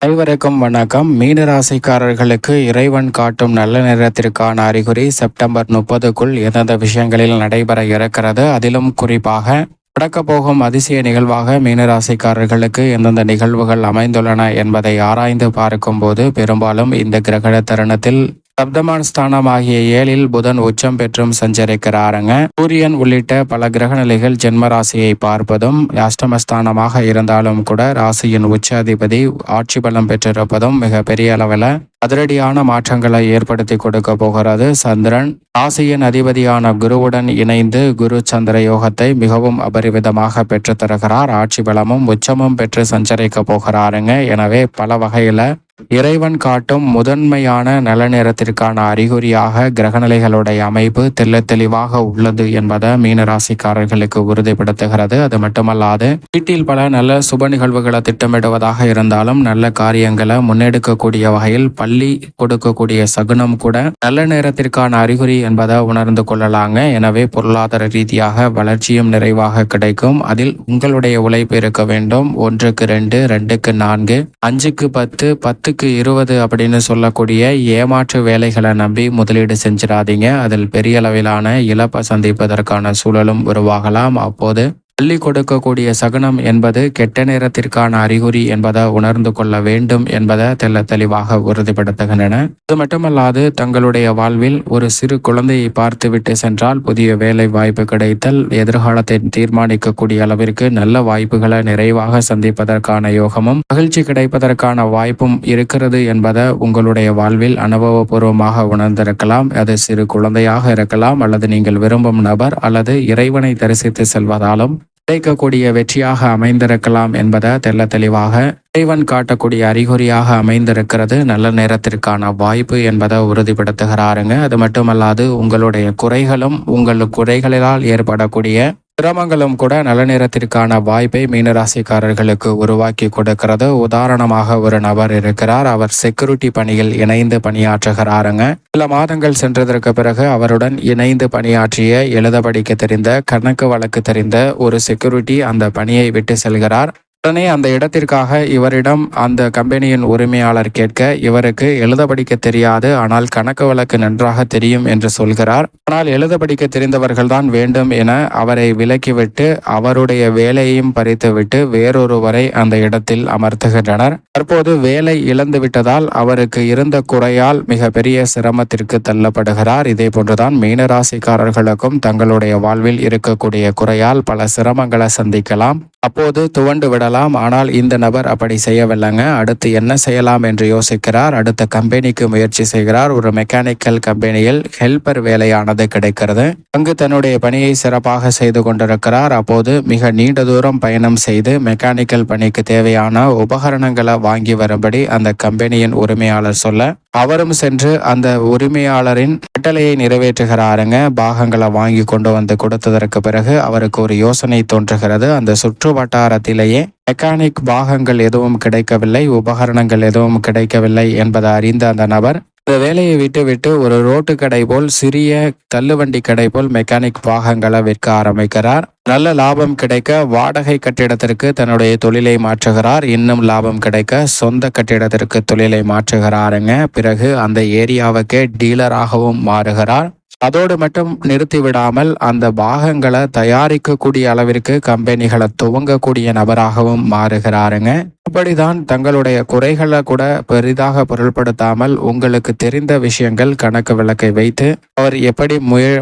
அனைவருக்கும் வணக்கம். மீனராசிக்காரர்களுக்கு இறைவன் காட்டும் நல்ல நேரத்திற்கான அறிகுறி செப்டம்பர் முப்பதுக்குள் எந்தெந்த விஷயங்களில் நடைபெற இருக்கிறது? அதிலும் குறிப்பாக நடக்கப் போகும் அதிசய நிகழ்வாக மீனராசிக்காரர்களுக்கு எந்தெந்த நிகழ்வுகள் அமைந்துள்ளன என்பதை ஆராய்ந்து பார்க்கும்போது பெரும்பாலும் இந்த கிரகண தருணத்தில் சப்தமான் ஸ்தானம் ஆகிய ஏழில் புதன் உச்சம் பெற்றும் சஞ்சரிக்கிறாருங்க. சூரியன் உள்ளிட்ட பல கிரக நிலைகள் ஜென்ம ராசியை பார்ப்பதும் அஷ்டமஸ்தானமாக இருந்தாலும் கூட ராசியின் உச்ச அதிபதி ஆட்சி பலம் பெற்றிருப்பதும் மிக பெரிய அளவில் அதிரடியான மாற்றங்களை ஏற்படுத்தி கொடுக்க போகிறது. சந்திரன் ராசியின் அதிபதியான குருவுடன் இணைந்து குரு சந்திர யோகத்தை மிகவும் அபரிவிதமாக பெற்று தருகிறார் ஆட்சி பலமும் உச்சமும் பெற்று சஞ்சரிக்க போகிறாருங்க. எனவே பல வகையில இறைவன் காட்டும் முதன்மையான நல்ல அறிகுறியாக கிரகநிலைகளுடைய அமைப்பு தெல்ல தெளிவாக உள்ளது என்பதை மீனராசிக்காரர்களுக்கு உறுதிப்படுத்துகிறது. அது மட்டுமல்லாது வீட்டில் பல நல்ல சுப நிகழ்வுகளை திட்டமிடுவதாக இருந்தாலும் நல்ல காரியங்களை முன்னெடுக்கக்கூடிய வகையில் பல பள்ளி கொடுக்கக்கூடிய சகுனம் கூட நல்ல நேரத்திற்கான அறிகுறி என்பதை உணர்ந்து கொள்ளலாங்க. எனவே பொருளாதார ரீதியாக வளர்ச்சியும் நிறைவாக கிடைக்கும். அதில் உங்களுடைய உழைப்பு இருக்க வேண்டும். ஒன்றுக்கு ரெண்டு ரெண்டுக்கு நான்கு அஞ்சுக்கு பத்து பத்துக்கு இருபது அப்படின்னு சொல்லக்கூடிய ஏமாற்று வேலைகளை நம்பி முதலீடு செஞ்சிடாதீங்க. அதில் பெரிய அளவிலான இழப்பை சந்திப்பதற்கான சூழலும் உருவாகலாம். அப்போது அள்ளி கொடுக்கக்கூடிய சகுனம் என்பது கெட்ட நேரத்திற்கான அறிகுறி என்பதை உணர்ந்து கொள்ள வேண்டும் என்பதை தெல்ல தெளிவாக உறுதிப்படுத்துகின்றன. அது மட்டுமல்லாது தங்களுடைய வாழ்வில் ஒரு சிறு குழந்தையை பார்த்துவிட்டு சென்றால் புதிய வேலை வாய்ப்பு கிடைத்தல் எதிர்காலத்தை தீர்மானிக்கக்கூடிய அளவிற்கு நல்ல வாய்ப்புகளை நிறைவாக சந்திப்பதற்கான யோகமும் மகிழ்ச்சி கிடைப்பதற்கான வாய்ப்பும் இருக்கிறது என்பதை உங்களுடைய வாழ்வில் அனுபவபூர்வமாக உணர்ந்திருக்கலாம். அது சிறு குழந்தையாக இருக்கலாம் அல்லது நீங்கள் விரும்பும் நபர் அல்லது இறைவனை தரிசித்து செல்வதாலும் கிடைக்கக்கூடிய வெற்றியாக அமைந்திருக்கலாம் என்பதை தெல்ல தெளிவாக இறைவன் காட்டக்கூடிய அறிகுறியாக அமைந்திருக்கிறது. நல்ல நேரத்திற்கான வாய்ப்பு என்பதை உறுதிப்படுத்துகிறாருங்க. அது மட்டுமல்லாது உங்களுடைய குறைகளும் உங்கள் குறைகளால் ஏற்படக்கூடிய சிரமங்களும் கூட நல்ல நேரத்திற்கான வாய்ப்பை மீனராசிக்காரர்களுக்கு உருவாக்கி கொடுக்கிறது. உதாரணமாக ஒரு நபர் இருக்கிறார். அவர் செக்யூரிட்டி பணியில் இணைந்து பணியாற்றுகிறாருங்க. சில மாதங்கள் சென்றதற்கு பிறகு அவருடன் இணைந்து பணியாற்றிய எழுத படிக்க தெரிந்த கணக்கு வழக்கு தெரிந்த ஒரு செக்யூரிட்டி அந்த பணியை விட்டு செல்கிறார். உடனே அந்த இடத்திற்காக இவரிடம் அந்த கம்பெனியின் உரிமையாளர் கேட்க இவருக்கு எழுத படிக்க தெரியாது ஆனால் கணக்கு வழக்கு நன்றாக தெரியும் என்று சொல்கிறார். ஆனால் எழுத படிக்க தெரிந்தவர்கள்தான் வேண்டும் என அவரை விலக்கிவிட்டு அவருடைய வேலையையும் பறித்துவிட்டு வேறொருவரை அந்த இடத்தில் அமர்த்துகின்றனர். தற்போது வேலை இழந்து விட்டதால் அவருக்கு இருந்த குறையால் மிக பெரிய சிரமத்திற்கு தள்ளப்படுகிறார். இதே போன்றுதான் மீனராசிக்காரர்களுக்கும் தங்களுடைய வாழ்வில் இருக்கக்கூடிய குறையால் பல சிரமங்களை சந்திக்கலாம். அப்போது துவண்டு விடலாம். ஆனால் இந்த நபர் அப்படி செய்யவில்லைங்க. அடுத்து என்ன செய்யலாம் என்று யோசிக்கிறார். அடுத்த கம்பெனிக்கு முயற்சி செய்கிறார். ஒரு மெக்கானிக்கல் கம்பெனியில் ஹெல்பர் வேலையானது கிடைக்கிறது. அங்கு தன்னுடைய பணியை சிறப்பாக செய்து கொண்டிருக்கிறார். அப்போது மிக நீண்ட தூரம் பயணம் செய்து மெக்கானிக்கல் பணிக்கு தேவையான உபகரணங்களை வாங்கி வரும்படி அந்த கம்பெனியின் உரிமையாளர் சொல்ல அவரும் சென்று அந்த உரிமையாளரின் கட்டளையை நிறைவேற்றுகிறாருங்க. பாகங்களை வாங்கி கொண்டு வந்து கொடுத்ததற்கு பிறகு அவருக்கு ஒரு யோசனை தோன்றுகிறது. அந்த சுற்று வட்டாரத்திலேயே மெக்கானிக் பாகங்கள் எதுவும் கிடைக்கவில்லை உபகரணங்கள் எதுவும் கிடைக்கவில்லை என்பதை அறிந்த அந்த நபர் இந்த வேலையை விட்டு விட்டு ஒரு ரோட்டு கடை போல் சிறிய தள்ளுவண்டி கடை போல் மெக்கானிக் பாகங்களை விற்க ஆரம்பிக்கிறார். நல்ல லாபம் கிடைக்க வாடகை கட்டிடத்திற்கு தன்னுடைய தொழிலை மாற்றுகிறார். இன்னும் லாபம் கிடைக்க சொந்த கட்டிடத்திற்கு தொழிலை மாற்றுகிறாருங்க. பிறகு அந்த ஏரியாவுக்கே டீலராகவும் மாறுகிறார். அதோடு மட்டும் நிறுத்தி விடாமல் அந்த பாகங்களை தயாரிக்கக்கூடிய அளவிற்கு கம்பெனிகளை துவங்கக்கூடிய நபராகவும் மாறுகிறாருங்க. இப்படிதான் தங்களுடைய குறைகளை கூட பெரிதாக பொருள்படுத்தாமல் உங்களுக்கு தெரிந்த விஷயங்கள் கணக்கு விளக்கை வைத்து அவர் எப்படி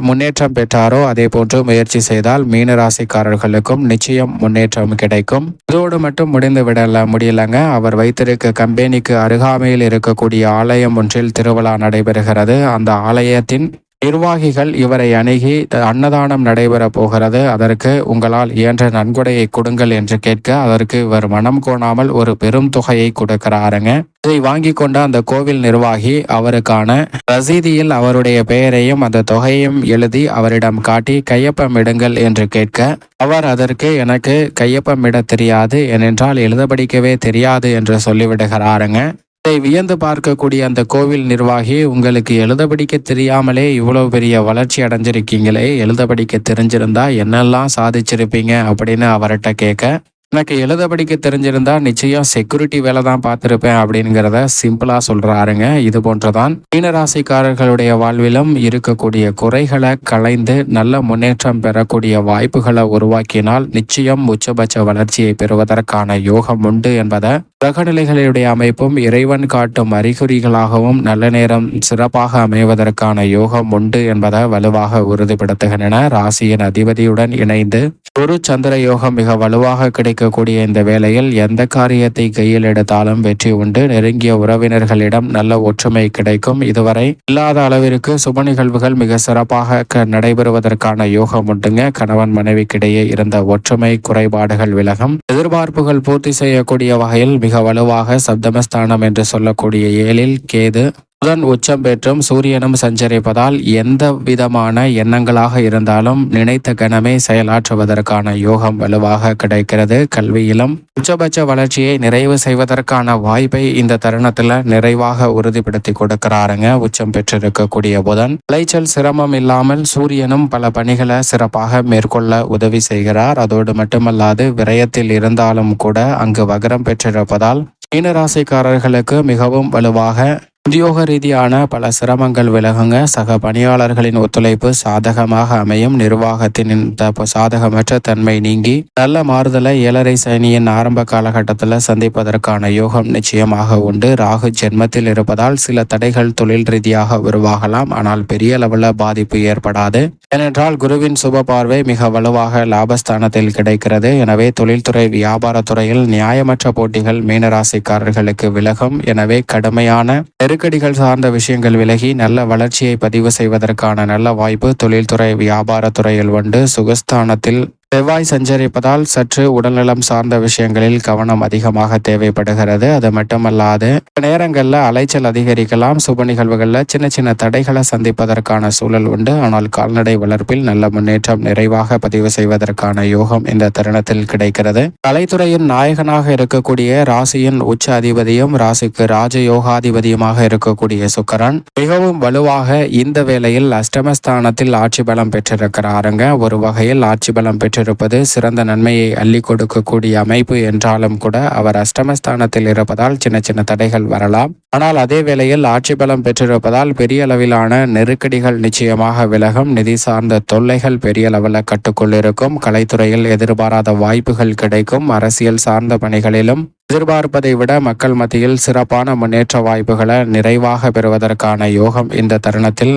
முன்னேற்றம் பெற்றாரோ அதே போன்று முயற்சி செய்தால் மீனராசிக்காரர்களுக்கும் நிச்சயம் முன்னேற்றம் கிடைக்கும். இதோடு மட்டும் முடிந்து விடல முடியலங்க. அவர் வைத்திருக்க கம்பெனிக்கு அருகாமையில் இருக்கக்கூடிய ஆலயம் ஒன்றில் திருவிழா நடைபெறுகிறது. அந்த ஆலயத்தின் நிர்வாகிகள் இவரை அணுகி அன்னதானம் நடைபெற போகிறது. அதற்கு உங்களால் இயன்ற நன்கொடையை கொடுங்கள் என்று கேட்க அதற்கு இவர் மனம் கோணாமல் ஒரு பெரும் தொகையை கொடுக்கிறாருங்க. இதை வாங்கி கொண்ட அந்த கோவில் நிர்வாகி அவருக்கான ரசீதியில் அவருடைய பெயரையும் அந்த தொகையையும் எழுதி அவரிடம் காட்டி கையொப்பமிடுங்கள் என்று கேட்க அவர் அதற்கு எனக்கு கையொப்பமிட தெரியாது. ஏனென்றால் எழுத படிக்கவே தெரியாது என்று சொல்லிவிடுகிறாருங்க. இதை வியந்து பார்க்கக்கூடிய அந்த கோவில் நிர்வாகி உங்களுக்கு எழுத படிக்க தெரியாமலே இவ்வளவு பெரிய வளர்ச்சி அடைஞ்சிருக்கீங்களே எழுத படிக்க தெரிஞ்சிருந்தா என்னெல்லாம் சாதிச்சிருப்பீங்க அப்படின்னு அவர்கிட்ட கேட்க எனக்கு எழுத படிக்க தெரிஞ்சிருந்தா நிச்சயம் செக்யூரிட்டி வேலை தான் பார்த்துருப்பேன் அப்படிங்கிறத சிம்பிளாக சொல்கிறாருங்க இது போன்றதான் மீனராசிக்காரர்களுடைய வாழ்விலும் இருக்கக்கூடிய குறைகளை களைந்து நல்ல முன்னேற்றம் பெறக்கூடிய வாய்ப்புகளை உருவாக்கினால் நிச்சயம் உச்சபட்ச வளர்ச்சியை பெறுவதற்கான யோகம் உண்டு என்பதை கிரகநிலைகளுடைய அமைப்பும் இறைவன் காட்டும் அறிகுறிகளாகவும் நல்ல நேரம் சிறப்பாக அமைவதற்கான யோகம் உண்டு என்பதை வலுவாக உறுதிப்படுத்துகின்றன. ராசியின் அதிபதியுடன் இணைந்து குரு சந்திர யோகம் மிக வலுவாக கிடைக்கக்கூடிய இந்த வேளையில் எந்த காரியத்தை கையில் எடுத்தாலும் வெற்றி உண்டு. நெருங்கிய உறவினர்களிடம் நல்ல ஒற்றுமை கிடைக்கும். இதுவரை இல்லாத அளவிற்கு சுப நிகழ்வுகள் மிக சிறப்பாக க- நடைபெறுவதற்கான யோகம் உண்டுங்க. கணவன் மனைவிக்கிடையே இருந்த ஒற்றுமை குறைபாடுகள் விலகும். எதிர்பார்ப்புகள் பூர்த்தி செய்யக்கூடிய வகையில் மிக வலுவாக சப்தமஸ்தானம் என்று சொல்லக்கூடிய ஏழில் கேது புதன் உச்சம் பெற்றும் சூரியனும் சஞ்சரிப்பதால் எந்த விதமான எண்ணங்களாக இருந்தாலும் நினைத்த கணமே செயலாற்றுவதற்கான யோகம் வலுவாக கிடைக்கிறது. கல்வியிலும் உச்சபட்ச வளர்ச்சியை நிறைவு செய்வதற்கான வாய்ப்பை இந்த தருணத்துல நிறைவாக உறுதிப்படுத்தி கொடுக்கிறாருங்க. உச்சம் பெற்றிருக்கக்கூடிய புதன். விளைச்சல் சிரமம் இல்லாமல் சூரியனும் பல பணிகளை சிறப்பாக மேற்கொள்ள உதவி செய்கிறார். அதோடு மட்டுமல்லாது விரயத்தில் இருந்தாலும் கூட அங்கு வகரம் பெற்றிருப்பதால் மீனராசிக்காரர்களுக்கு மிகவும் வலுவாக உத்தியோக ரீதியான பல சிரமங்கள் விலகுங்க. சக பணியாளர்களின் ஒத்துழைப்பு சாதகமாக அமையும். நிர்வாகத்தின் இந்த சாதகமற்ற தன்மை நீங்கி நல்ல மாறுதலை ஏழரை சனியின் ஆரம்ப காலகட்டத்தில் சந்திப்பதற்கான யோகம் நிச்சயமாக உண்டு. ராகு ஜென்மத்தில் இருப்பதால் சில தடைகள் தொழில் ரீதியாக உருவாகலாம். ஆனால் பெரிய அளவில் பாதிப்பு ஏற்படாது. ஏனென்றால் குருவின் சுப பார்வை மிக வலுவாக லாபஸ்தானத்தில் கிடைக்கிறது. எனவே தொழில்துறை வியாபாரத்துறையில் நியாயமற்ற போட்டிகள் மீனராசிக்காரர்களுக்கு விலகும். எனவே கடுமையான நெருக்கடிகள் சார்ந்த விஷயங்கள் விலகி நல்ல வளர்ச்சியை பதிவு செய்வதற்கான நல்ல வாய்ப்பு தொழில்துறை வியாபாரத்துறையில் வந்து சுகஸ்தானத்தில் செவ்வாய் சஞ்சரிப்பதால் சற்று உடல்நலம் சார்ந்த விஷயங்களில் கவனம் அதிகமாக தேவைப்படுகிறது. அது மட்டுமல்லாது நேரங்களில் அலைச்சல் அதிகரிக்கலாம். சுப நிகழ்வுகளில் சின்ன சின்ன தடைகளை சந்திப்பதற்கான சூழல் உண்டு. ஆனால் கால்நடை வளர்ப்பில் நல்ல முன்னேற்றம் நிறைவாக பதிவு செய்வதற்கான யோகம் இந்த தருணத்தில் கிடைக்கிறது. கலைத்துறையின் நாயகனாக இருக்கக்கூடிய ராசியின் உச்ச அதிபதியும் ராசிக்கு ராஜ யோகாதிபதியுமாக இருக்கக்கூடிய சுக்கரன் மிகவும் வலுவாக இந்த வேளையில் அஷ்டமஸ்தானத்தில் ஆட்சி பலம் பெற்றிருக்கிறாருங்க. ஒரு வகையில் ஆட்சி பலம் பெற்று பெற்றிருப்பது சிறந்த நன்மையை அள்ளி கொடுக்கக்கூடிய அமைப்பு என்றாலும் கூட அவர் அஷ்டமஸ்தானத்தில் இருப்பதால் சின்ன சின்ன தடைகள் வரலாம். ஆனால் அதே வேளையில் ஆட்சி பலம் பெற்றிருப்பதால் பெரிய அளவிலான நெருக்கடிகள் நிச்சயமாக விலகும். நிதி சார்ந்த தொல்லைகள் பெரிய அளவில் கட்டுக்குள் இருக்கும். கலைத்துறையில் எதிர்பாராத வாய்ப்புகள் கிடைக்கும். அரசியல் சார்ந்த பணிகளிலும் எதிர்பார்ப்பதை விட மக்கள் மத்தியில் சிறப்பான முன்னேற்ற வாய்ப்புகளை நிறைவாக பெறுவதற்கான யோகம் இந்த தருணத்தில்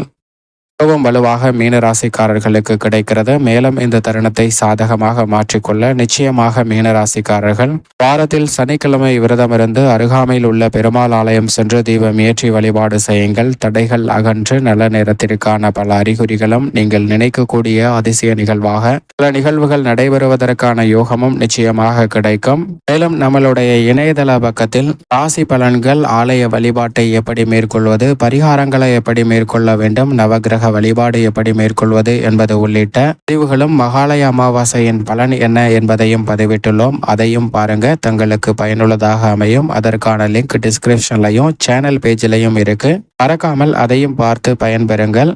மிகவும் வலுவாக மீனராசிக்காரர்களுக்கு கிடைக்கிறது. மேலும் இந்த தருணத்தை சாதகமாக மாற்றிக்கொள்ள நிச்சயமாக மீனராசிக்காரர்கள் வாரத்தில் சனிக்கிழமை விரதமிருந்து அருகாமையில் உள்ள பெருமாள் ஆலயம் சென்று தீபம் ஏற்றி வழிபாடு செய்யுங்கள். தடைகள் அகன்று நல்ல நேரத்திற்கான பல அறிகுறிகளும் நீங்கள் நினைக்கக்கூடிய அதிசய நிகழ்வாக பல நிகழ்வுகள் நடைபெறுவதற்கான யோகமும் நிச்சயமாக கிடைக்கும். மேலும் நம்மளுடைய இணையதள பக்கத்தில் ராசி பலன்கள் ஆலய வழிபாட்டை எப்படி மேற்கொள்வது பரிகாரங்களை எப்படி மேற்கொள்ள வேண்டும் நவகிரக வழிபாடு எப்படி மேற்கொள்வது என்பது உள்ளிட்ட பதிவுகளும் மகாலய அமாவாசையின் பலன் என்ன என்பதையும் பதிவிட்டுள்ளோம். அதையும் பாருங்க. தங்களுக்கு பயனுள்ளதாக அமையும். அதற்கான லிங்க் டிஸ்கிரிப்ஷன்லையும் சேனல் பேஜ்லையும் இருக்கு. மறக்காமல் அதையும் பார்த்து பயன்பெறுங்கள்.